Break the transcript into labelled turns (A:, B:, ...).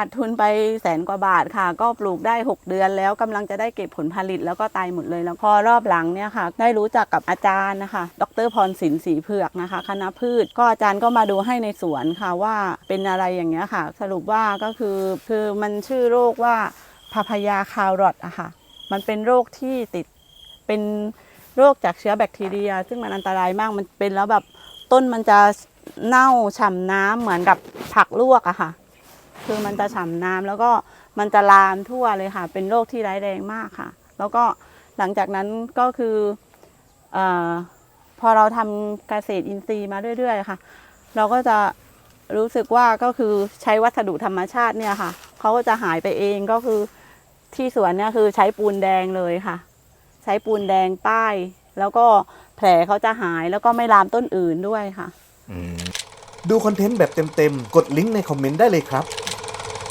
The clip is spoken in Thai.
A: ขาดทุนไปแสนกว่าบาทค่ะ ก็ปลูกได้ 6 เดือนแล้วกำลังจะได้เก็บผลผลิตแล้วก็ตายหมดเลยแล้วพอรอบหลังเนี่ยค่ะ ได้รู้จักกับอาจารย์นะคะ ดรพรศิลป์ศรีเผือกนะคะ คณะพืช ก็อาจารย์ก็มาดูให้ในสวนค่ะว่าเป็นอะไรอย่างเงี้ยค่ะ สรุปว่าก็คือคือมันชื่อโรคว่าพาพยาคารอดอะค่ะ มันเป็นโรคที่ติดเป็นโรคจากเชื้อแบคทีเรีย ซึ่งมันอันตรายมากมันเป็นแล้วแบบต้นมันจะเน่าฉ่ำน้ำเหมือนกับผักลวกอะค่ะ คือมันจะฉ่ำน้ำแล้วก็มันจะลามทั่วเลยค่ะ เป็นโรคที่ร้ายแรงมากค่ะ แล้วก็หลังจากนั้นก็คือออพอเราทำเกษตรอินทรีย์มาเรื่อยๆค่ะ เราก็จะรู้สึกว่าก็คือใช้วัสดุธรรมชาติเนี่ยค่ะเขาก็จะหายไปเองก็คือที่สวนเนี่ยคือใช้ปูนแดงเลยค่ะ ใช้ปูนแดงป้าย แล้วก็แผลเขาจะหายแล้วก็ไม่ลามต้นอื่นด้วยค่ะ
B: ดูคอนเทนต์แบบเต็มๆ กดลิงก์ในคอมเมนต์ได้เลยครับ